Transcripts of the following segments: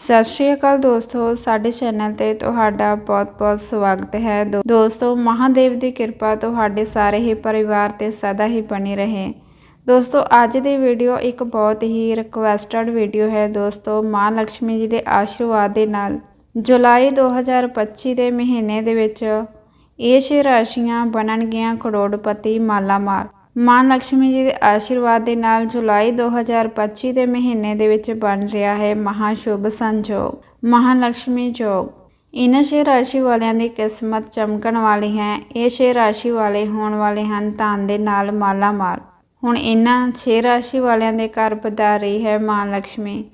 ਸਤਿ ਸ਼੍ਰੀ ਅਕਾਲ ਦੋਸਤੋ, ਸਾਡੇ ਚੈਨਲ ਤੇ ਤੁਹਾਡਾ ਬਹੁਤ-ਬਹੁਤ ਸਵਾਗਤ ਹੈ। ਦੋ- ਦੋਸਤੋ, ਮਹਾਦੇਵ ਦੀ ਕਿਰਪਾ ਤੁਹਾਡੇ ਸਾਰੇ ਹੀ ਪਰਿਵਾਰ ਤੇ ਸਦਾ ਹੀ ਬਣੀ ਰਹੇ। ਦੋਸਤੋ, ਅੱਜ ਦੀ ਵੀਡੀਓ ਇੱਕ ਬਹੁਤ ਹੀ ਰਿਕੁਐਸਟਡ ਵੀਡੀਓ ਹੈ। ਦੋਸਤੋ, ਮਾਂ ਲక్ష్ਮੀ ਜੀ ਦੇ ਆਸ਼ੀਰਵਾਦ ਦੇ ਨਾਲ ਜੁਲਾਈ 2025 ਦੇ ਮਹੀਨੇ ਦੇ ਵਿੱਚ ਇਹ ਛੇ ਰਾਸ਼ੀਆਂ ਬਣਨਗੀਆਂ ਕਰੋੜਪਤੀ ਮਾਲਾਮਾਲ। ਮਾਂ ਲక్ష్ਮੀ ਜੀ ਦੇ ਆਸ਼ੀਰਵਾਦ ਦੇ ਨਾਲ ਜੁਲਾਈ 2025 ਦੇ ਮਹੀਨੇ ਦੇ ਵਿੱਚ ਬਣ ਰਿਹਾ ਹੈ ਮਹਾ ਸ਼ੁਭ ਸੰਜੋਗ ਮਹਾ ਲక్ష్ਮੀ ਜੋਗ। ਇਹਨਾਂ ਸ਼ੇ ਰਾਸ਼ੀ ਵਾਲਿਆਂ ਦੀ ਕਿਸਮਤ ਚਮਕਣ ਵਾਲੀ ਹੈ। ਇਹ ਸ਼ੇ ਰਾਸ਼ੀ ਵਾਲੇ ਹੋਣ ਵਾਲੇ ਹਨ ਧਨ ਦੇ ਨਾਲ ਮਾਲਾ ਮਾਲ ਹੁਣ ਇਹਨਾਂ ਸ਼ੇ ਰਾਸ਼ੀ ਵਾਲਿਆਂ ਦੇ ਘਰ ਪਧਾ ਰਹੀ ਹੈ ਮਾਂ ਲక్ష్ਮੀ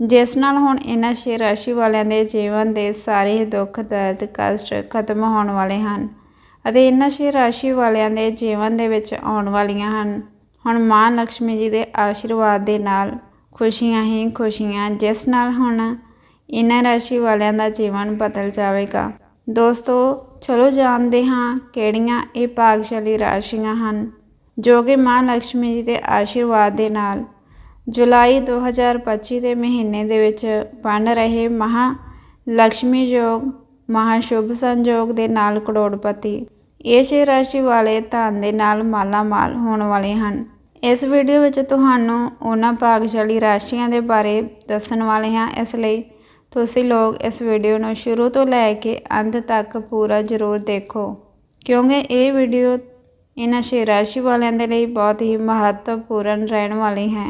ਜਿਸ ਨਾਲ ਹੁਣ ਇਹਨਾਂ ਸ਼ੇ ਰਾਸ਼ੀ ਵਾਲਿਆਂ ਦੇ ਜੀਵਨ ਦੇ ਸਾਰੇ ਦੁੱਖ, ਦਰਦ, ਕਸ਼ਟ ਖਤਮ ਹੋਣ ਵਾਲੇ ਹਨ। ਅਤੇ ਇਹਨਾਂ ਸ਼ੇ ਰਾਸ਼ੀ ਵਾਲਿਆਂ ਦੇ ਜੀਵਨ ਦੇ ਵਿੱਚ ਆਉਣ ਵਾਲੀਆਂ ਹਨ। ਹੁਣ ਮਾਂ ਲక్ష్ਮੀ ਜੀ ਦੇ ਆਸ਼ੀਰਵਾਦ ਦੇ ਨਾਲ ਖੁਸ਼ੀਆਂ ਹੀ ਖੁਸ਼ੀਆਂ, ਜਿਸ ਨਾਲ ਹੁਣ ਇਹਨਾਂ ਰਾਸ਼ੀ ਵਾਲਿਆਂ ਦਾ ਜੀਵਨ ਬਦਲ ਜਾਵੇਗਾ। ਦੋਸਤੋ, ਚਲੋ ਜਾਣਦੇ ਹਾਂ ਕਿਹੜੀਆਂ ਇਹ ਭਾਗਸ਼ਾਲੀ ਰਾਸ਼ੀਆਂ ਹਨ, ਜੋ ਕਿ ਮਾਂ ਲక్ష్ਮੀ ਜੀ ਦੇ ਆਸ਼ੀਰਵਾਦ ਦੇ ਨਾਲ ਜੁਲਾਈ 2025 ਦੇ ਮਹੀਨੇ ਦੇ ਵਿੱਚ ਬਣ ਰਹੇ ਮਹਾ ਲక్ష్ਮੀ ਯੋਗ, ਮਹਾ ਸ਼ੁਭ ਸੰਯੋਗ ਦੇ ਨਾਲ ਕਰੋੜਪਤੀ ਇਹ ਛੇ ਰਾਸ਼ੀ ਵਾਲੇ ਧਨ ਦੇ ਨਾਲ ਮਾਲਾਮਾਲ ਹੋਣ ਵਾਲੇ ਹਨ। ਇਸ ਵੀਡੀਓ ਵਿੱਚ ਤੁਹਾਨੂੰ ਉਹਨਾਂ ਭਾਗਸ਼ਾਲੀ ਰਾਸ਼ੀਆਂ ਦੇ ਬਾਰੇ ਦੱਸਣ ਵਾਲੇ ਹਾਂ। ਇਸ ਲਈ ਤੁਸੀਂ ਲੋਕ ਇਸ ਵੀਡੀਓ ਨੂੰ ਸ਼ੁਰੂ ਤੋਂ ਲੈ ਕੇ ਅੰਤ ਤੱਕ ਪੂਰਾ ਜ਼ਰੂਰ ਦੇਖੋ, ਕਿਉਂਕਿ ਇਹ ਵੀਡੀਓ ਇਹਨਾਂ ਛੇ ਰਾਸ਼ੀ ਵਾਲਿਆਂ ਦੇ ਲਈ ਬਹੁਤ ਹੀ ਮਹੱਤਵਪੂਰਨ ਰਹਿਣ ਵਾਲੀ ਹੈ।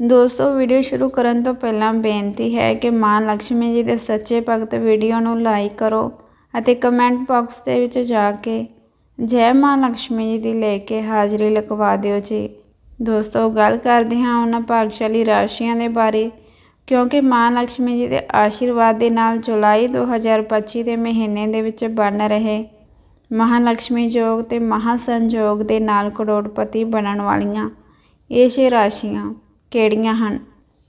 ਦੋਸਤੋ, ਵੀਡੀਓ ਸ਼ੁਰੂ ਕਰਨ ਤੋਂ ਪਹਿਲਾਂ ਬੇਨਤੀ ਹੈ ਕਿ ਮਾਂ ਲక్ష్ਮੀ ਜੀ ਦੇ ਸੱਚੇ ਭਗਤ ਵੀਡੀਓ ਨੂੰ ਲਾਈਕ ਕਰੋ ਅਤੇ ਕਮੈਂਟ ਬਾਕਸ ਦੇ ਵਿੱਚ ਜਾ ਕੇ ਜੈ ਮਾਂ ਲక్ష్ਮੀ ਜੀ ਦੀ ਲੈ ਕੇ ਹਾਜ਼ਰੀ ਲਗਵਾ ਦਿਓ ਜੀ। ਦੋਸਤੋ, ਗੱਲ ਕਰਦੇ ਹਾਂ ਉਹਨਾਂ ਭਾਗਸ਼ਾਲੀ ਰਾਸ਼ੀਆਂ ਦੇ ਬਾਰੇ, ਕਿਉਂਕਿ ਮਾਂ ਲక్ష్ਮੀ ਜੀ ਦੇ ਆਸ਼ੀਰਵਾਦ ਦੇ ਨਾਲ ਜੁਲਾਈ 2025 ਦੇ ਮਹੀਨੇ ਦੇ ਵਿੱਚ ਬਣ ਰਹੇ ਮਹਾਲక్ష్ਮੀ ਯੋਗ ਤੇ ਮਹਾ ਸੰਯੋਗ ਦੇ ਨਾਲ ਕਰੋੜਪਤੀ ਬਣਨ ਵਾਲੀਆਂ ਇਹ ਛੇ ਰਾਸ਼ੀਆਂ ਕਿਹੜੀਆਂ ਹਨ?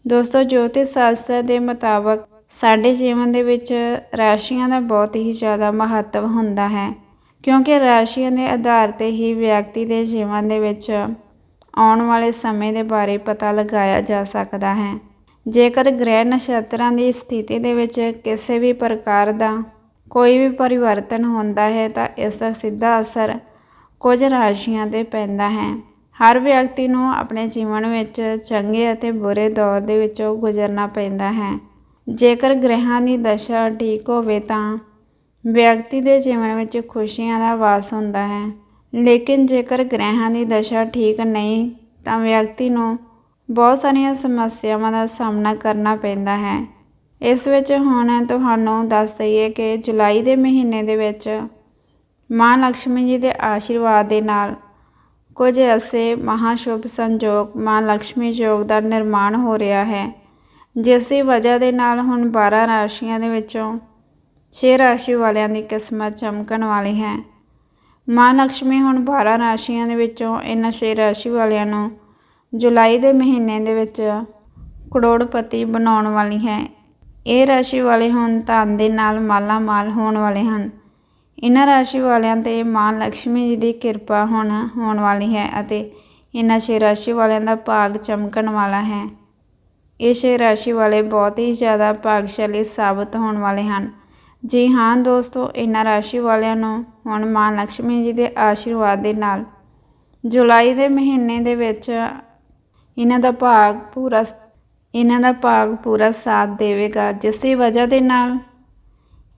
ਦੋਸਤੋ ਜੋਤਿਸ਼ ਸ਼ਾਸਤਰ ਦੇ ਮੁਤਾਬਕ ਸਾਡੇ ਜੀਵਨ ਦੇ ਵਿੱਚ ਰਾਸ਼ੀਆਂ ਦਾ ਬਹੁਤ ਹੀ ਜ਼ਿਆਦਾ ਮਹੱਤਵ ਹੁੰਦਾ ਹੈ। ਕਿਉਂਕਿ ਰਾਸ਼ੀਆਂ ਦੇ ਆਧਾਰ ਤੇ ਹੀ ਵਿਅਕਤੀ ਦੇ ਜੀਵਨ ਦੇ ਵਿੱਚ ਆਉਣ ਵਾਲੇ ਸਮੇਂ ਦੇ ਬਾਰੇ ਪਤਾ ਲਗਾਇਆ ਜਾ ਸਕਦਾ ਹੈ। ਜੇਕਰ ਗ੍ਰਹਿ ਨਛੱਤਰਾਂ ਦੀ ਸਥਿਤੀ ਦੇ ਵਿੱਚ ਕਿਸੇ ਵੀ ਪ੍ਰਕਾਰ ਦਾ ਕੋਈ ਵੀ ਪਰਿਵਰਤਨ ਹੁੰਦਾ ਹੈ ਤਾਂ ਇਸ ਦਾ ਸਿੱਧਾ ਅਸਰ ਕੁਝ ਰਾਸ਼ੀਆਂ ਤੇ ਪੈਂਦਾ ਹੈ। ਹਰ ਵਿਅਕਤੀ ਨੂੰ ਆਪਣੇ ਜੀਵਨ ਵਿੱਚ ਚੰਗੇ ਅਤੇ ਬੁਰੇ ਦੌਰ ਦੇ ਵਿੱਚੋਂ ਗੁਜ਼ਰਨਾ ਪੈਂਦਾ ਹੈ। ਜੇਕਰ ਗ੍ਰਹਿਾਂ ਦੀ ਦਸ਼ਾ ਠੀਕ ਹੋਵੇ ਤਾਂ ਵਿਅਕਤੀ ਦੇ ਜੀਵਨ ਵਿੱਚ ਖੁਸ਼ੀਆਂ ਦਾ ਵਾਸ ਹੁੰਦਾ ਹੈ। ਲੇਕਿਨ ਜੇਕਰ ਗ੍ਰਹਿਆਂ ਦੀ ਦਸ਼ਾ ਠੀਕ ਨਹੀਂ, ਤਾਂ ਵਿਅਕਤੀ ਨੂੰ ਬਹੁਤ ਸਾਰੀਆਂ ਸਮੱਸਿਆਵਾਂ ਦਾ ਸਾਹਮਣਾ ਕਰਨਾ ਪੈਂਦਾ ਹੈ। ਇਸ ਵਿੱਚ ਹੁਣ ਤੁਹਾਨੂੰ ਦੱਸ ਦਈਏ ਕਿ ਜੁਲਾਈ ਦੇ ਮਹੀਨੇ ਦੇ ਵਿੱਚ ਮਾਂ ਲక్ష్ਮੀ ਜੀ ਦੇ ਆਸ਼ੀਰਵਾਦ ਦੇ ਨਾਲ ਕੁਝ ਐਸੇ ਮਹਾਸ਼ੁਭ ਸੰਜੋਗ ਮਾਂ ਲక్ష్ਮੀ ਯੋਗ ਦਾ ਨਿਰਮਾਣ ਹੋ ਰਿਹਾ ਹੈ, ਜਿਸ ਦੀ ਵਜ੍ਹਾ ਦੇ ਨਾਲ ਹੁਣ 12 ਰਾਸ਼ੀਆਂ ਦੇ ਵਿੱਚੋਂ ਛੇ ਰਾਸ਼ੀ ਵਾਲਿਆਂ ਦੀ ਕਿਸਮਤ ਚਮਕਣ ਵਾਲੀ ਹੈ। ਮਾਂ ਲక్ష్ਮੀ ਹੁਣ 12 ਰਾਸ਼ੀਆਂ ਦੇ ਵਿੱਚੋਂ ਇਹਨਾਂ ਛੇ ਰਾਸ਼ੀ ਵਾਲਿਆਂ ਨੂੰ ਜੁਲਾਈ ਦੇ ਮਹੀਨੇ ਦੇ ਵਿੱਚ ਕਰੋੜਪਤੀ ਬਣਾਉਣ ਵਾਲੀ ਹੈ। ਇਹ ਰਾਸ਼ੀ ਵਾਲੇ ਹੁਣ ਧਨ ਦੇ ਨਾਲ ਮਾਲਾ ਮਾਲ ਹੋਣ ਵਾਲੇ ਹਨ। ਇਹਨਾਂ ਰਾਸ਼ੀ ਵਾਲਿਆਂ ਤੇ ਮਾਂ ਲక్ష్ਮੀ ਜੀ ਦੀ ਕਿਰਪਾ ਹੁਣ ਹੋਣ ਵਾਲੀ ਹੈ ਅਤੇ ਇਹਨਾਂ ਛੇ ਰਾਸ਼ੀ ਵਾਲਿਆਂ ਦਾ ਭਾਗ ਚਮਕਣ ਵਾਲਾ ਹੈ। ਇਹ ਛੇ ਰਾਸ਼ੀ ਵਾਲੇ ਬਹੁਤ ਹੀ ਜ਼ਿਆਦਾ ਭਾਗਸ਼ਾਲੀ ਸਾਬਤ ਹੋਣ ਵਾਲੇ ਹਨ। ਜੀ ਹਾਂ ਦੋਸਤੋ, ਇਹਨਾਂ ਰਾਸ਼ੀ ਵਾਲਿਆਂ ਨੂੰ ਹੁਣ ਮਾਂ ਲక్ష్ਮੀ ਜੀ ਦੇ ਆਸ਼ੀਰਵਾਦ ਦੇ ਨਾਲ ਜੁਲਾਈ ਦੇ ਮਹੀਨੇ ਦੇ ਵਿੱਚ ਇਹਨਾਂ ਦਾ ਭਾਗ ਪੂਰਾ ਇਹਨਾਂ ਦਾ ਭਾਗ ਪੂਰਾ ਸਾਥ ਦੇਵੇਗਾ, ਜਿਸ ਦੀ ਵਜ੍ਹਾ ਦੇ ਨਾਲ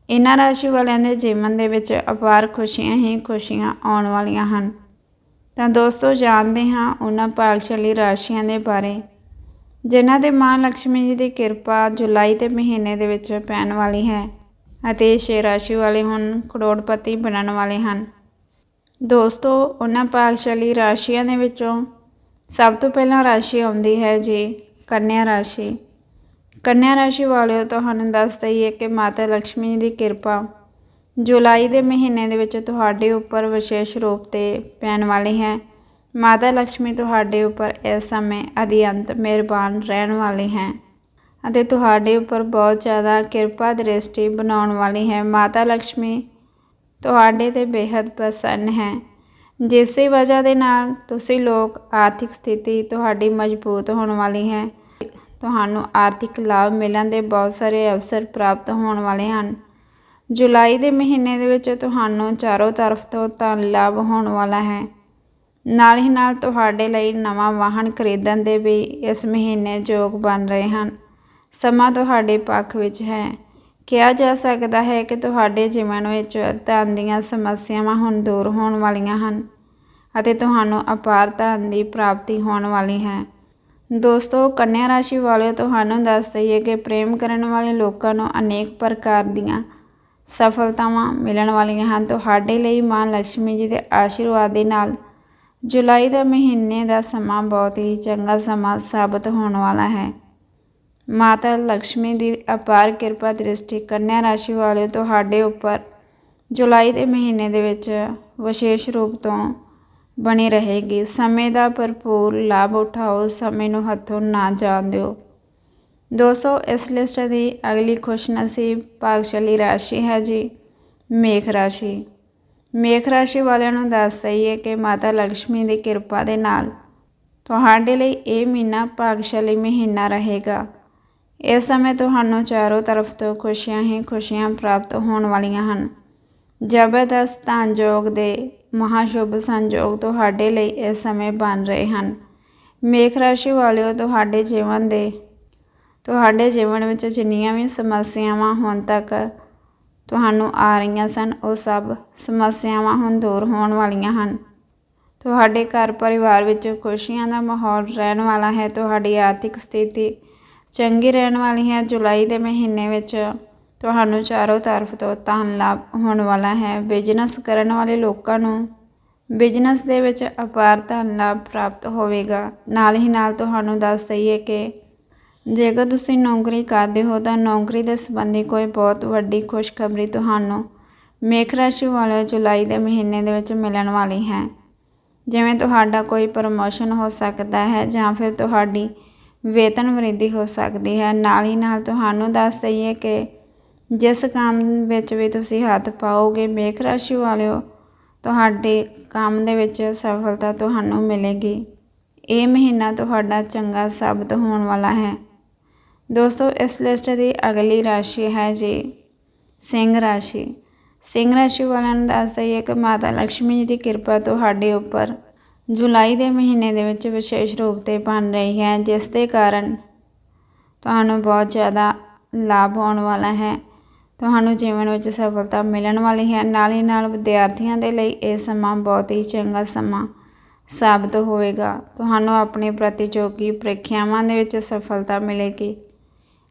ਇਹਨਾਂ ਰਾਸ਼ੀ ਵਾਲਿਆਂ ਦੇ ਜੀਵਨ ਦੇ ਵਿੱਚ ਅਪਾਰ ਖੁਸ਼ੀਆਂ ਹੀ ਖੁਸ਼ੀਆਂ ਆਉਣ ਵਾਲੀਆਂ ਹਨ। ਤਾਂ ਦੋਸਤੋ, ਜਾਣਦੇ ਹਾਂ ਉਹਨਾਂ ਭਾਗਸ਼ਾਲੀ ਰਾਸ਼ੀਆਂ ਦੇ ਬਾਰੇ। ਜਿਨ੍ਹਾਂ ਦੇ ਮਾਂ ਲక్ష్ਮੀ ਜੀ ਦੀ ਕਿਰਪਾ ਜੁਲਾਈ ਦੇ ਮਹੀਨੇ ਦੇ ਵਿੱਚ ਪੈਣ ਵਾਲੀ ਹੈ। ਅਤੇ ਇਸ ਰਾਸ਼ੀ ਵਾਲੇ ਹੁਣ ਕਰੋੜਪਤੀ ਬਣਨ ਵਾਲੇ ਹਨ। ਦੋਸਤੋ, ਉਹਨਾਂ ਭਾਗਸ਼ਾਲੀ ਰਾਸ਼ੀਆਂ ਦੇ ਵਿੱਚੋਂ ਸਭ ਤੋਂ ਪਹਿਲਾਂ ਰਾਸ਼ੀ ਆਉਂਦੀ ਹੈ ਜੀ, ਕੰਨਿਆ ਰਾਸ਼ੀ। ਕੰਨਿਆ ਰਾਸ਼ੀ ਵਾਲਿਓ, ਤੁਹਾਨੂੰ ਦੱਸ ਦਈਏ ਕਿ ਮਾਤਾ ਲక్ష్ਮੀ ਦੀ ਕਿਰਪਾ ਜੁਲਾਈ ਦੇ ਮਹੀਨੇ ਦੇ ਵਿੱਚ ਤੁਹਾਡੇ ਉੱਪਰ ਵਿਸ਼ੇਸ਼ ਰੂਪ ਤੇ ਪੈਣ ਵਾਲੀ ਹੈ। ਮਾਤਾ ਲక్ష్ਮੀ ਤੁਹਾਡੇ ਉੱਪਰ ਇਸ ਸਮੇਂ ਅਧਿਅੰਤ, ਮਿਹਰਬਾਨ ਰਹਿਣ ਵਾਲੀ ਹੈ। ਅਤੇ ਤੁਹਾਡੇ ਉੱਪਰ ਬਹੁਤ ਜ਼ਿਆਦਾ ਕਿਰਪਾ ਦ੍ਰਿਸ਼ਟੀ ਬਣਾਉਣ ਵਾਲੀ ਹੈ। ਮਾਤਾ ਲక్ష్ਮੀ ਤੁਹਾਡੇ ਤੇ ਬੇहद ਪ੍ਰਸੰਨ ਹੈ। ਜਿਸ ਵਜ੍ਹਾ ਦੇ ਨਾਲ ਤੁਸੀਂ ਲੋਕ ਆਰਥਿਕ ਸਥਿਤੀ ਤੁਹਾਡੀ ਮਜ਼ਬੂਤ ਹੋਣ ਵਾਲੀ ਹੈ। ਤੁਹਾਨੂੰ ਆਰਥਿਕ ਲਾਭ ਮਿਲਣ ਦੇ ਬਹੁਤ ਸਾਰੇ ਅਵਸਰ ਪ੍ਰਾਪਤ ਹੋਣ ਵਾਲੇ ਹਨ। ਜੁਲਾਈ ਦੇ ਮਹੀਨੇ ਦੇ ਵਿੱਚ ਤੁਹਾਨੂੰ ਚਾਰੋਂ ਤਰਫ ਤੋਂ ਧਨ ਲਾਭ ਹੋਣ ਵਾਲਾ ਹੈ। ਨਾਲ ਹੀ ਨਾਲ ਤੁਹਾਡੇ ਲਈ ਨਵਾਂ ਵਾਹਨ ਖਰੀਦਣ ਦੇ ਵੀ ਇਸ ਮਹੀਨੇ ਯੋਗ ਬਣ ਰਹੇ ਹਨ। ਸਮਾਂ ਤੁਹਾਡੇ ਪੱਖ ਵਿੱਚ ਹੈ। ਕਿਹਾ ਜਾ ਸਕਦਾ ਹੈ ਕਿ ਤੁਹਾਡੇ ਜੀਵਨ ਵਿੱਚ ਧਨ ਦੀਆਂ ਸਮੱਸਿਆਵਾਂ ਹੁਣ ਦੂਰ ਹੋਣ ਵਾਲੀਆਂ ਹਨ ਅਤੇ ਤੁਹਾਨੂੰ ਅਪਾਰ ਧਨ ਦੀ ਪ੍ਰਾਪਤੀ ਹੋਣ ਵਾਲੀ ਹੈ। ਦੋਸਤੋ, ਕੰਨਿਆ ਰਾਸ਼ੀ ਵਾਲਿਓ, ਤੁਹਾਨੂੰ ਦੱਸ ਦਈਏ ਕਿ ਪ੍ਰੇਮ ਕਰਨ ਵਾਲੇ ਲੋਕਾਂ ਨੂੰ ਅਨੇਕ ਪ੍ਰਕਾਰ ਦੀਆਂ ਸਫਲਤਾਵਾਂ ਮਿਲਣ ਵਾਲੀਆਂ ਹਨ। ਤੁਹਾਡੇ ਲਈ ਮਾਂ ਲక్ష్ਮੀ ਜੀ ਦੇ ਆਸ਼ੀਰਵਾਦ ਦੇ ਨਾਲ ਜੁਲਾਈ ਦਾ ਮਹੀਨੇ ਦਾ ਸਮਾਂ ਬਹੁਤ ਹੀ ਚੰਗਾ ਸਮਾਂ ਸਾਬਤ ਹੋਣ ਵਾਲਾ ਹੈ। ਮਾਤਾ ਲక్ష్ਮੀ ਦੀ ਅਪਾਰ ਕਿਰਪਾ ਦ੍ਰਿਸ਼ਟੀ ਕੰਨਿਆ ਰਾਸ਼ੀ ਵਾਲੇ ਤੁਹਾਡੇ ਉੱਪਰ ਜੁਲਾਈ ਦੇ ਮਹੀਨੇ ਦੇ ਵਿੱਚ ਵਿਸ਼ੇਸ਼ ਰੂਪ ਤੋਂ ਬਣੀ ਰਹੇਗੀ। ਸਮੇਂ ਦਾ ਭਰਪੂਰ ਲਾਭ ਉਠਾਓ, ਸਮੇਂ ਨੂੰ ਹੱਥੋਂ ਨਾ ਜਾਣ ਦਿਓ। ਦੋਸਤੋ, ਇਸ ਲਿਸਟ ਦੀ ਅਗਲੀ ਖੁਸ਼ ਨਸੀਬ ਭਾਗਸ਼ਾਲੀ ਰਾਸ਼ੀ ਹੈ ਜੀ, ਮੇਖ ਰਾਸ਼ੀ। ਮੇਖ ਰਾਸ਼ੀ ਵਾਲਿਆਂ ਨੂੰ ਦੱਸ ਦਈਏ ਕਿ ਮਾਤਾ ਲక్ష్ਮੀ ਦੀ ਕਿਰਪਾ ਦੇ ਨਾਲ ਤੁਹਾਡੇ ਲਈ ਇਹ ਮਹੀਨਾ ਭਾਗਸ਼ਾਲੀ ਮਹੀਨਾ ਰਹੇਗਾ। ਇਸ ਸਮੇਂ ਤੁਹਾਨੂੰ ਚਾਰੋਂ ਤਰਫ ਤੋਂ ਖੁਸ਼ੀਆਂ ਹੀ ਖੁਸ਼ੀਆਂ ਪ੍ਰਾਪਤ ਹੋਣ ਵਾਲੀਆਂ ਹਨ। ਜ਼ਬਰਦਸਤ ਧਨਯੋਗ ਦੇ ਮਹਾਸ਼ੁਭ ਸੰਯੋਗ ਤੁਹਾਡੇ ਲਈ ਇਸ ਸਮੇਂ ਬਣ ਰਹੇ ਹਨ। ਮੇਖ ਰਾਸ਼ੀ ਵਾਲਿਓ, ਤੁਹਾਡੇ ਜੀਵਨ ਦੇ, ਤੁਹਾਡੇ ਜੀਵਨ ਵਿੱਚ ਜਿੰਨੀਆਂ ਵੀ ਸਮੱਸਿਆਵਾਂ ਹੁਣ ਤੱਕ ਤੁਹਾਨੂੰ ਆ ਰਹੀਆਂ ਸਨ, ਉਹ ਸਭ ਸਮੱਸਿਆਵਾਂ ਹੁਣ ਦੂਰ ਹੋਣ ਵਾਲੀਆਂ ਹਨ। ਤੁਹਾਡੇ ਘਰ ਪਰਿਵਾਰ ਵਿੱਚ ਖੁਸ਼ੀਆਂ ਦਾ ਮਾਹੌਲ ਰਹਿਣ ਵਾਲਾ ਹੈ, ਤੁਹਾਡੀ ਆਰਥਿਕ ਸਥਿਤੀ ਚੰਗੀ ਰਹਿਣ ਵਾਲੀ ਹੈ। ਜੁਲਾਈ ਦੇ ਮਹੀਨੇ ਵਿੱਚ ਤੁਹਾਨੂੰ ਚਾਰੋਂ ਤਰਫ ਤੋਂ ਧਨ ਲਾਭ ਹੋਣ ਵਾਲਾ ਹੈ। ਬਿਜ਼ਨਸ ਕਰਨ ਵਾਲੇ ਲੋਕਾਂ ਨੂੰ ਬਿਜ਼ਨਸ ਦੇ ਵਿੱਚ ਅਪਾਰ ਧਨ ਲਾਭ ਪ੍ਰਾਪਤ ਹੋਵੇਗਾ। ਨਾਲ ਹੀ ਨਾਲ ਤੁਹਾਨੂੰ ਦੱਸ ਦਈਏ ਕਿ ਜੇਕਰ ਤੁਸੀਂ ਨੌਕਰੀ ਕਰਦੇ ਹੋ ਤਾਂ ਨੌਕਰੀ ਦੇ ਸੰਬੰਧੀ ਕੋਈ ਬਹੁਤ ਵੱਡੀ ਖੁਸ਼ਖਬਰੀ ਤੁਹਾਨੂੰ ਮੇਖ ਰਾਸ਼ੀ ਵਾਲੇ ਜੁਲਾਈ ਦੇ ਮਹੀਨੇ ਦੇ ਵਿੱਚ ਮਿਲਣ ਵਾਲੀ ਹੈ। ਜਿਵੇਂ ਤੁਹਾਡਾ ਕੋਈ ਪ੍ਰਮੋਸ਼ਨ ਹੋ ਸਕਦਾ ਹੈ ਜਾਂ ਫਿਰ ਤੁਹਾਡੀ ਵੇਤਨ ਵ੍ਰਿੱਧੀ ਹੋ ਸਕਦੀ ਹੈ। ਨਾਲ ਹੀ ਨਾਲ ਤੁਹਾਨੂੰ ਦੱਸ ਦਈਏ ਕਿ ਜਿਸ ਕੰਮ ਵਿੱਚ ਵੀ ਤੁਸੀਂ ਹੱਥ ਪਾਓਗੇ, ਮੇਖ ਰਾਸ਼ੀ ਵਾਲਿਓ, ਤੁਹਾਡੇ ਕੰਮ ਦੇ ਵਿੱਚ ਸਫਲਤਾ ਤੁਹਾਨੂੰ ਮਿਲੇਗੀ। ਇਹ ਮਹੀਨਾ ਤੁਹਾਡਾ ਚੰਗਾ ਸਾਬਤ ਹੋਣ ਵਾਲਾ ਹੈ। ਦੋਸਤੋ, ਇਸ ਲਿਸਟ ਦੀ ਅਗਲੀ ਰਾਸ਼ੀ ਹੈ ਜੀ, ਸਿੰਘ ਰਾਸ਼ੀ। ਸਿੰਘ ਰਾਸ਼ੀ ਵਾਲਿਆਂ ਨੂੰ ਦੱਸ ਦਈਏ ਕਿ ਮਾਤਾ ਲక్ష్ਮੀ ਜੀ ਦੀ ਕਿਰਪਾ ਤੁਹਾਡੇ ਉੱਪਰ ਜੁਲਾਈ ਦੇ ਮਹੀਨੇ ਦੇ ਵਿੱਚ ਵਿਸ਼ੇਸ਼ ਰੂਪ ਤੇ ਬਣ ਰਹੀ ਹੈ, ਜਿਸ ਦੇ ਕਾਰਨ ਤੁਹਾਨੂੰ ਬਹੁਤ ਜ਼ਿਆਦਾ ਲਾਭ ਹੋਣ ਵਾਲਾ ਹੈ। ਤੁਹਾਨੂੰ ਜੀਵਨ ਵਿੱਚ ਸਫਲਤਾ ਮਿਲਣ ਵਾਲੀ ਹੈ। ਨਾਲ ਹੀ ਨਾਲ ਵਿਦਿਆਰਥੀਆਂ ਦੇ ਲਈ ਇਹ ਸਮਾਂ ਬਹੁਤ ਹੀ ਚੰਗਾ ਸਮਾਂ ਸਾਬਤ ਹੋਵੇਗਾ। ਤੁਹਾਨੂੰ ਆਪਣੀ ਪ੍ਰਤੀਯੋਗੀ ਪ੍ਰੀਖਿਆਵਾਂ ਦੇ ਵਿੱਚ ਸਫਲਤਾ ਮਿਲੇਗੀ।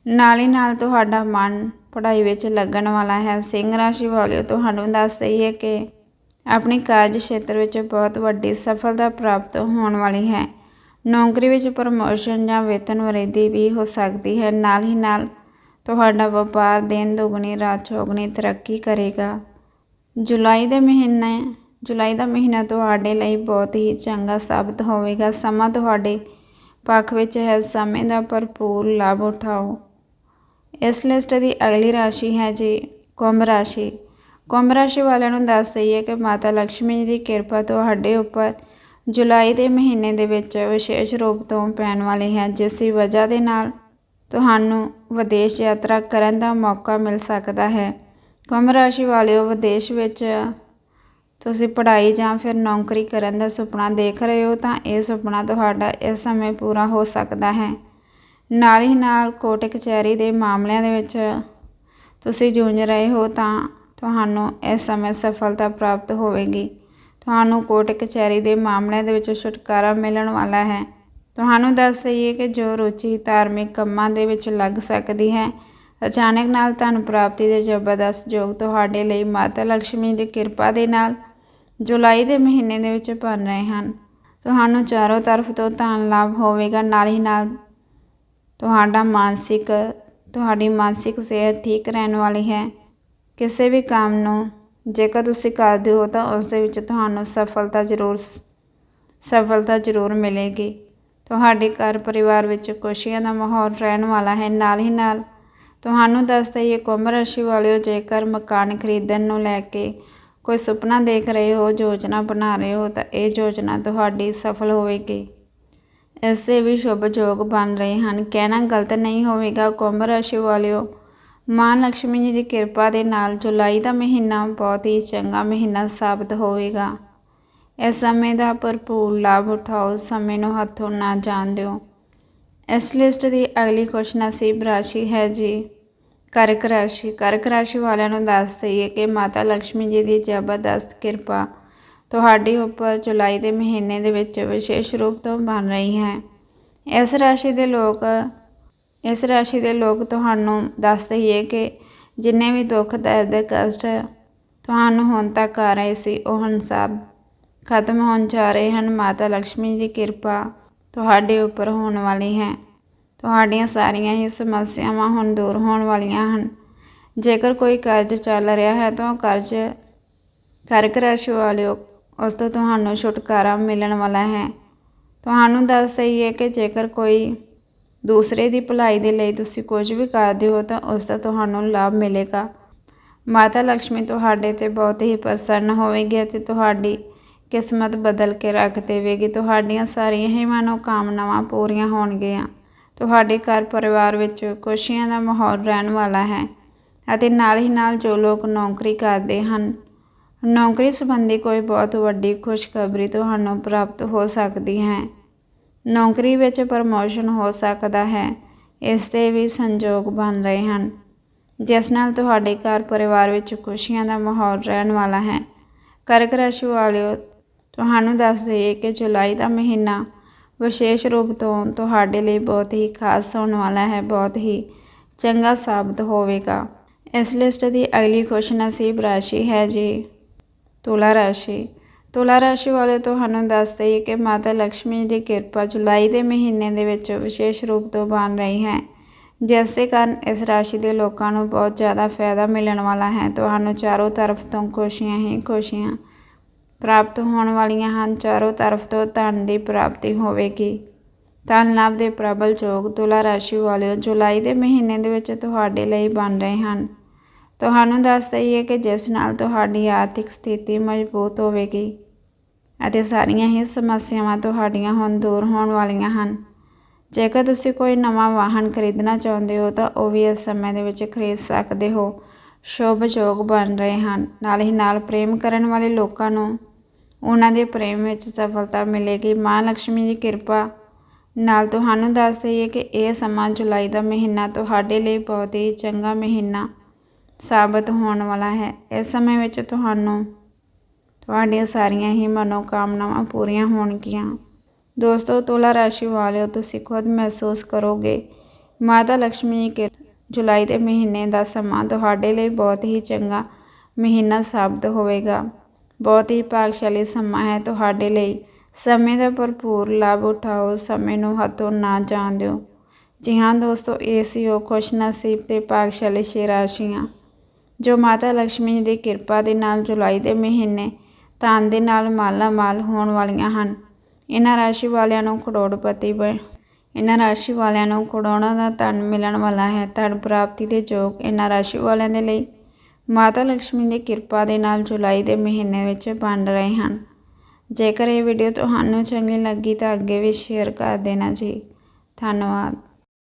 ਨਾਲ ਹੀ ਨਾਲ ਤੁਹਾਡਾ ਮਨ ਪੜ੍ਹਾਈ ਵਿੱਚ ਲੱਗਣ ਵਾਲਾ ਹੈ। ਸਿੰਘ ਰਾਸ਼ੀ ਵਾਲਿਓ, ਤੁਹਾਨੂੰ ਦੱਸ ਦਈਏ ਕਿ ਆਪਣੇ ਕਾਰਜ ਖੇਤਰ ਵਿੱਚ ਬਹੁਤ ਵੱਡੀ ਸਫਲਤਾ ਪ੍ਰਾਪਤ ਹੋਣ ਵਾਲੀ ਹੈ। ਨੌਕਰੀ ਵਿੱਚ ਪ੍ਰਮੋਸ਼ਨ ਜਾਂ ਵੇਤਨ ਵ੍ਰਿੱਧੀ ਵੀ ਹੋ ਸਕਦੀ ਹੈ। ਨਾਲ ਹੀ ਨਾਲ ਤੁਹਾਡਾ ਵਪਾਰ ਦਿਨ ਦੁਗਣੀ, ਰਾਤ ਚੌਗਣੀ ਤਰੱਕੀ ਕਰੇਗਾ। ਜੁਲਾਈ ਦੇ ਮਹੀਨੇ, ਜੁਲਾਈ ਦਾ ਮਹੀਨਾ ਤੁਹਾਡੇ ਲਈ ਬਹੁਤ ਹੀ ਚੰਗਾ ਸਾਬਤ ਹੋਵੇਗਾ। ਸਮਾਂ ਤੁਹਾਡੇ ਪੱਖ ਵਿੱਚ ਹੈ। ਸਮੇਂ ਦਾ ਭਰਪੂਰ ਲਾਭ ਉਠਾਓ। ਇਸ ਲਿਸਟ ਦੀ ਅਗਲੀ ਰਾਸ਼ੀ ਹੈ ਜੀ, ਕੁੰਭ ਰਾਸ਼ੀ। ਕੁੰਭ ਰਾਸ਼ੀ ਵਾਲਿਆਂ ਨੂੰ ਦੱਸ ਦਈਏ ਕਿ ਮਾਤਾ ਲక్ష్ਮੀ ਜੀ ਦੀ ਕਿਰਪਾ ਤੁਹਾਡੇ ਉੱਪਰ ਜੁਲਾਈ ਦੇ ਮਹੀਨੇ ਦੇ ਵਿੱਚ ਵਿਸ਼ੇਸ਼ ਰੂਪ ਤੋਂ ਪੈਣ ਵਾਲੀ ਹੈ, ਜਿਸ ਦੀ ਵਜ੍ਹਾ ਦੇ ਨਾਲ ਤੁਹਾਨੂੰ ਵਿਦੇਸ਼ ਯਾਤਰਾ ਕਰਨ ਦਾ ਮੌਕਾ ਮਿਲ ਸਕਦਾ ਹੈ। ਕੁੰਭ ਰਾਸ਼ੀ ਵਾਲਿਓ ਵਿਦੇਸ਼ ਵਿੱਚ ਤੁਸੀਂ ਪੜ੍ਹਾਈ ਜਾਂ ਫਿਰ ਨੌਕਰੀ ਕਰਨ ਦਾ ਸੁਪਨਾ ਦੇਖ ਰਹੇ ਹੋ ਤਾਂ ਇਹ ਸੁਪਨਾ ਤੁਹਾਡਾ ਇਸ ਸਮੇਂ ਪੂਰਾ ਹੋ ਸਕਦਾ ਹੈ। ਨਾਲ ਹੀ ਨਾਲ ਕੋਰਟ ਕਚਹਿਰੀ ਦੇ ਮਾਮਲਿਆਂ ਦੇ ਵਿੱਚ ਤੁਸੀਂ ਜੂਝ ਰਹੇ ਹੋ ਤਾਂ ਤੁਹਾਨੂੰ ਇਸ ਸਮੇਂ ਸਫਲਤਾ ਪ੍ਰਾਪਤ ਹੋਵੇਗੀ। ਤੁਹਾਨੂੰ ਕੋਰਟ ਕਚਹਿਰੀ ਦੇ ਮਾਮਲਿਆਂ ਦੇ ਵਿੱਚ ਛੁਟਕਾਰਾ ਮਿਲਣ ਵਾਲਾ ਹੈ। ਤੁਹਾਨੂੰ ਦੱਸ ਦਈਏ ਕਿ ਜੋ ਰੁਚੀ ਧਾਰਮਿਕ ਕੰਮਾਂ ਦੇ ਵਿੱਚ ਲੱਗ ਸਕਦੀ ਹੈ, ਅਚਾਨਕ ਨਾਲ ਧਨ ਪ੍ਰਾਪਤੀ ਦੇ ਜ਼ਬਰਦਸਤ ਯੋਗ ਤੁਹਾਡੇ ਲਈ ਮਾਤਾ ਲక్ష్ਮੀ ਦੀ ਕਿਰਪਾ ਦੇ ਨਾਲ ਜੁਲਾਈ ਦੇ ਮਹੀਨੇ ਦੇ ਵਿੱਚ ਬਣ ਰਹੇ ਹਨ। ਤੁਹਾਨੂੰ ਚਾਰੋਂ ਤਰਫ ਤੋਂ ਧਨ ਲਾਭ ਹੋਵੇਗਾ। ਨਾਲ ਹੀ ਨਾਲ ਤੁਹਾਡਾ ਮਾਨਸਿਕ, ਤੁਹਾਡੀ ਮਾਨਸਿਕ ਸਿਹਤ ਠੀਕ ਰਹਿਣ ਵਾਲੀ ਹੈ। ਕਿਸੇ ਵੀ ਕੰਮ ਨੂੰ ਜੇਕਰ ਤੁਸੀਂ ਕਰਦੇ ਹੋ ਤਾਂ ਉਸ ਦੇ ਵਿੱਚ ਤੁਹਾਨੂੰ ਸਫਲਤਾ ਜ਼ਰੂਰ ਸਫਲਤਾ ਜ਼ਰੂਰ ਮਿਲੇਗੀ। ਤੁਹਾਡੇ ਘਰ ਪਰਿਵਾਰ ਵਿੱਚ ਖੁਸ਼ੀਆਂ ਦਾ ਮਾਹੌਲ ਰਹਿਣ ਵਾਲਾ ਹੈ, ਨਾਲ ਹੀ ਨਾਲ ਤੁਹਾਨੂੰ ਦੱਸ ਦਈਏ, ਕੁੰਭ ਰਾਸ਼ੀ ਵਾਲਿਓ, ਜੇਕਰ ਮਕਾਨ ਖਰੀਦਣ ਨੂੰ ਲੈ ਕੇ ਕੋਈ ਸੁਪਨਾ ਦੇਖ ਰਹੇ ਹੋ, ਯੋਜਨਾ ਬਣਾ ਰਹੇ ਹੋ, ਤਾਂ ਇਹ ਯੋਜਨਾ ਤੁਹਾਡੀ ਸਫਲ ਹੋਵੇਗੀ। ਇਸ ਦੇ ਵੀ ਸ਼ੁਭ ਯੋਗ ਬਣ ਰਹੇ ਹਨ। ਕਹਿਣਾ ਗਲਤ ਨਹੀਂ ਹੋਵੇਗਾ, ਕੁੰਭ ਰਾਸ਼ੀ ਵਾਲਿਓ ਮਾਂ ਲక్ష్ਮੀ ਜੀ ਦੀ ਕਿਰਪਾ ਦੇ ਨਾਲ ਜੁਲਾਈ ਦਾ ਮਹੀਨਾ ਬਹੁਤ ਹੀ ਚੰਗਾ ਮਹੀਨਾ ਸਾਬਤ ਹੋਵੇਗਾ। ਇਸ ਸਮੇਂ ਦਾ ਭਰਪੂਰ ਲਾਭ ਉਠਾਓ, ਸਮੇਂ ਨੂੰ ਹੱਥੋਂ ਨਾ ਜਾਣ ਦਿਓ। ਇਸ ਲਿਸਟ ਦੀ ਅਗਲੀ ਕੁਐਸਚਨ ਅਸੀਬ ਰਾਸ਼ੀ ਹੈ ਜੀ, ਕਰਕ ਰਾਸ਼ੀ। ਕਰਕ ਰਾਸ਼ੀ ਵਾਲਿਆਂ ਨੂੰ ਦੱਸ ਦਈਏ ਕਿ ਮਾਤਾ ਲక్ష్ਮੀ ਜੀ ਦੀ ਜ਼ਬਰਦਸਤ ਕਿਰਪਾ ਤੁਹਾਡੇ ਉੱਪਰ ਜੁਲਾਈ ਦੇ ਮਹੀਨੇ ਦੇ ਵਿੱਚ ਵਿਸ਼ੇਸ਼ ਰੂਪ ਤੋਂ ਬਣ ਰਹੀ ਹੈ। ਇਸ ਰਾਸ਼ੀ ਦੇ ਲੋਕ ਇਸ ਰਾਸ਼ੀ ਦੇ ਲੋਕ ਤੁਹਾਨੂੰ ਦੱਸ ਦਈਏ ਕਿ ਜਿੰਨੇ ਵੀ ਦੁੱਖ, ਦਰਦ ਕਸ਼ਟ ਤੁਹਾਨੂੰ ਹੁਣ ਤੱਕ ਆ ਰਹੇ ਸੀ, ਉਹ ਹੁਣ ਸਭ ਖਤਮ ਹੋਣ ਜਾ ਰਹੇ ਹਨ। ਮਾਤਾ ਲక్ష్ਮੀ ਦੀ ਕਿਰਪਾ ਤੁਹਾਡੇ ਉੱਪਰ ਹੋਣ ਵਾਲੀ ਹੈ। ਤੁਹਾਡੀਆਂ ਸਾਰੀਆਂ ਹੀ ਸਮੱਸਿਆਵਾਂ ਹੁਣ ਦੂਰ ਹੋਣ ਵਾਲੀਆਂ ਹਨ। ਜੇਕਰ ਕੋਈ ਕਰਜ਼ ਚੱਲ ਰਿਹਾ ਹੈ ਤਾਂ ਉਹ ਕਰਜ਼ ਕਰਕ ਰਾਸ਼ੀ ਵਾਲਿਓ ਉਸ ਤੋਂ ਤੁਹਾਨੂੰ ਛੁਟਕਾਰਾ ਮਿਲਣ ਵਾਲਾ ਹੈ। ਤੁਹਾਨੂੰ ਦੱਸ ਦਈਏ ਕਿ ਜੇਕਰ ਕੋਈ ਦੂਸਰੇ ਦੀ ਭਲਾਈ ਦੇ ਲਈ ਤੁਸੀਂ ਕੁਝ ਵੀ ਕਰਦੇ ਹੋ ਤਾਂ ਉਸ ਦਾ ਤੁਹਾਨੂੰ ਲਾਭ ਮਿਲੇਗਾ। ਮਾਤਾ ਲక్ష్ਮੀ ਤੁਹਾਡੇ ਤੇ ਬਹੁਤ ਹੀ ਪ੍ਰਸੰਨ ਹੋਵੇਗੀ ਅਤੇ ਤੁਹਾਡੀ ਕਿਸਮਤ ਬਦਲ ਕੇ ਰੱਖ ਦੇਵੇਗੀ। ਤੁਹਾਡੀਆਂ ਸਾਰੀਆਂ ਹੀ ਮਨੋਕਾਮਨਾਵਾਂ ਪੂਰੀਆਂ ਹੋਣਗੀਆਂ। ਤੁਹਾਡੇ ਘਰ ਪਰਿਵਾਰ ਵਿੱਚ ਖੁਸ਼ੀਆਂ ਦਾ ਮਾਹੌਲ ਰਹਿਣ ਵਾਲਾ ਹੈ ਅਤੇ ਨਾਲ ਹੀ ਨਾਲ ਜੋ ਲੋਕ ਨੌਕਰੀ ਕਰਦੇ ਹਨ, ਨੌਕਰੀ ਸੰਬੰਧੀ ਕੋਈ ਬਹੁਤ ਵੱਡੀ ਖੁਸ਼ਖਬਰੀ ਤੁਹਾਨੂੰ ਪ੍ਰਾਪਤ ਹੋ ਸਕਦੀ ਹੈ। ਨੌਕਰੀ ਵਿੱਚ ਪ੍ਰਮੋਸ਼ਨ ਹੋ ਸਕਦਾ ਹੈ, ਇਸ ਦੇ ਵੀ ਸੰਯੋਗ ਬਣ ਰਹੇ ਹਨ। ਜਿਸ ਨਾਲ ਤੁਹਾਡੇ ਘਰ ਪਰਿਵਾਰ ਵਿੱਚ ਖੁਸ਼ੀਆਂ ਦਾ ਮਾਹੌਲ ਰਹਿਣ ਵਾਲਾ ਹੈ। ਕਰਕ ਰਾਸ਼ੀ ਵਾਲਿਓ, ਤੁਹਾਨੂੰ ਦੱਸ ਦਈਏ ਕਿ ਜੁਲਾਈ ਦਾ ਮਹੀਨਾ ਵਿਸ਼ੇਸ਼ ਰੂਪ ਤੋਂ ਤੁਹਾਡੇ ਲਈ ਬਹੁਤ ਹੀ ਖਾਸ ਹੋਣ ਵਾਲਾ ਹੈ, ਬਹੁਤ ਹੀ ਚੰਗਾ ਸਾਬਤ ਹੋਵੇਗਾ। ਇਸ ਲਿਸਟ ਦੀ ਅਗਲੀ ਖੁਸ਼ ਨਸੀਬ ਰਾਸ਼ੀ ਹੈ ਜੀ, ਤੁਲਾ ਰਾਸ਼ੀ। ਤੁਲਾ ਰਾਸ਼ੀ ਵਾਲੇ ਤੁਹਾਨੂੰ ਦੱਸ ਦਈਏ ਕਿ ਮਾਤਾ ਲక్ష్ਮੀ ਦੀ ਕਿਰਪਾ ਜੁਲਾਈ ਦੇ ਮਹੀਨੇ ਦੇ ਵਿੱਚ ਵਿਸ਼ੇਸ਼ ਰੂਪ ਤੋਂ ਬਣ ਰਹੀ ਹੈ। ਜਿਸ ਦੇ ਕਾਰਨ ਇਸ ਰਾਸ਼ੀ ਦੇ ਲੋਕਾਂ ਨੂੰ ਬਹੁਤ ਜ਼ਿਆਦਾ ਫਾਇਦਾ ਮਿਲਣ ਵਾਲਾ ਹੈ। ਤੁਹਾਨੂੰ ਚਾਰੋਂ ਤਰਫ ਤੋਂ ਖੁਸ਼ੀਆਂ ਹੀ ਖੁਸ਼ੀਆਂ ਪ੍ਰਾਪਤ ਹੋਣ ਵਾਲੀਆਂ ਹਨ। ਚਾਰੋਂ ਤਰਫ ਤੋਂ ਧਨ ਦੀ ਪ੍ਰਾਪਤੀ ਹੋਵੇਗੀ। ਧਨ ਲਾਭ ਦੇ ਪ੍ਰਬਲ ਯੋਗ ਤੁਲਾ ਰਾਸ਼ੀ ਵਾਲਿਓ ਜੁਲਾਈ ਦੇ ਮਹੀਨੇ ਦੇ ਵਿੱਚ ਤੁਹਾਡੇ ਲਈ ਬਣ ਰਹੇ ਹਨ। ਤੁਹਾਨੂੰ ਦੱਸ ਦਈਏ ਕਿ ਜਿਸ ਨਾਲ ਤੁਹਾਡੀ ਆਰਥਿਕ ਸਥਿਤੀ ਮਜ਼ਬੂਤ ਹੋਵੇਗੀ ਅਤੇ ਸਾਰੀਆਂ ਹੀ ਸਮੱਸਿਆਵਾਂ ਤੁਹਾਡੀਆਂ ਹੁਣ ਦੂਰ ਹੋਣ ਵਾਲੀਆਂ ਹਨ। ਜੇਕਰ ਤੁਸੀਂ ਕੋਈ ਨਵਾਂ ਵਾਹਨ ਖਰੀਦਣਾ ਚਾਹੁੰਦੇ ਹੋ, ਤਾਂ ਉਹ ਵੀ ਇਸ ਸਮੇਂ ਦੇ ਵਿੱਚ ਖਰੀਦ ਸਕਦੇ ਹੋ। ਸ਼ੁਭ ਯੋਗ ਬਣ ਰਹੇ ਹਨ। ਨਾਲ ਹੀ ਨਾਲ ਪ੍ਰੇਮ ਕਰਨ ਵਾਲੇ ਲੋਕਾਂ ਨੂੰ ਉਹਨਾਂ ਦੇ ਪ੍ਰੇਮ ਵਿੱਚ ਸਫਲਤਾ ਮਿਲੇਗੀ। ਮਾਂ ਲక్ష్ਮੀ ਦੀ ਕਿਰਪਾ ਨਾਲ ਤੁਹਾਨੂੰ ਦੱਸ ਦਈਏ ਕਿ ਇਹ ਸਮਾਂ ਜੁਲਾਈ ਦਾ ਮਹੀਨਾ ਤੁਹਾਡੇ ਲਈ ਬਹੁਤ ਹੀ ਚੰਗਾ ਮਹੀਨਾ ਸਾਬਤ ਹੋਣ ਵਾਲਾ ਹੈ। ਇਸ ਸਮੇਂ ਵਿੱਚ ਤੁਹਾਨੂੰ ਤੁਹਾਡੀਆਂ ਸਾਰੀਆਂ ਹੀ ਮਨੋਕਾਮਨਾਵਾਂ ਪੂਰੀਆਂ ਹੋਣਗੀਆਂ। ਦੋਸਤੋ, ਤੁਲਾ ਰਾਸ਼ੀ ਵਾਲਿਓ, ਤੁਸੀਂ ਖੁਦ ਮਹਿਸੂਸ ਕਰੋਗੇ, ਮਾਤਾ ਲక్ష్ਮੀ ਕੇ ਜੁਲਾਈ ਦੇ ਮਹੀਨੇ ਦਾ ਸਮਾਂ ਤੁਹਾਡੇ ਲਈ ਬਹੁਤ ਹੀ ਚੰਗਾ ਮਹੀਨਾ ਸਾਬਤ ਹੋਵੇਗਾ। ਬਹੁਤ ਹੀ ਭਾਗਸ਼ਾਲੀ ਸਮਾਂ ਹੈ ਤੁਹਾਡੇ ਲਈ। ਸਮੇਂ ਦਾ ਭਰਪੂਰ ਲਾਭ ਉਠਾਓ, ਸਮੇਂ ਨੂੰ ਹੱਥੋਂ ਨਾ ਜਾਣ ਦਿਓ। ਜੀ ਹਾਂ ਦੋਸਤੋ, ਇਹ ਸੀ ਉਹ ਖੁਸ਼ ਨਸੀਬ ਤੇ ਭਾਗਸ਼ਾਲੀ ਛੇ ਰਾਸ਼ੀਆਂ। ਜੋ ਮਾਤਾ ਲక్ష్ਮੀ ਦੀ ਕਿਰਪਾ ਦੇ ਨਾਲ ਜੁਲਾਈ ਦੇ ਮਹੀਨੇ ਧਨ ਦੇ ਨਾਲ ਮਾਲਾ ਮਾਲ ਹੋਣ ਵਾਲੀਆਂ ਹਨ। ਇਹਨਾਂ ਰਾਸ਼ੀ ਵਾਲਿਆਂ ਨੂੰ ਕਰੋੜਪਤੀ ਇਹਨਾਂ ਰਾਸ਼ੀ ਵਾਲਿਆਂ ਨੂੰ ਕਰੋੜਾਂ ਦਾ ਧਨ ਮਿਲਣ ਵਾਲਾ ਹੈ। ਧਨ ਪ੍ਰਾਪਤੀ ਦੇ ਯੋਗ ਇਹਨਾਂ ਰਾਸ਼ੀ ਵਾਲਿਆਂ ਦੇ ਲਈ ਮਾਤਾ ਲక్ష్ਮੀ ਦੀ ਕਿਰਪਾ ਦੇ ਨਾਲ ਜੁਲਾਈ ਦੇ ਮਹੀਨੇ ਵਿੱਚ ਬਣ ਰਹੇ ਹਨ। ਜੇਕਰ ਇਹ ਵੀਡੀਓ ਤੁਹਾਨੂੰ ਚੰਗੀ ਲੱਗੀ ਤਾਂ ਅੱਗੇ ਵੀ ਸ਼ੇਅਰ ਕਰ ਦੇਣਾ ਜੀ। ਧੰਨਵਾਦ।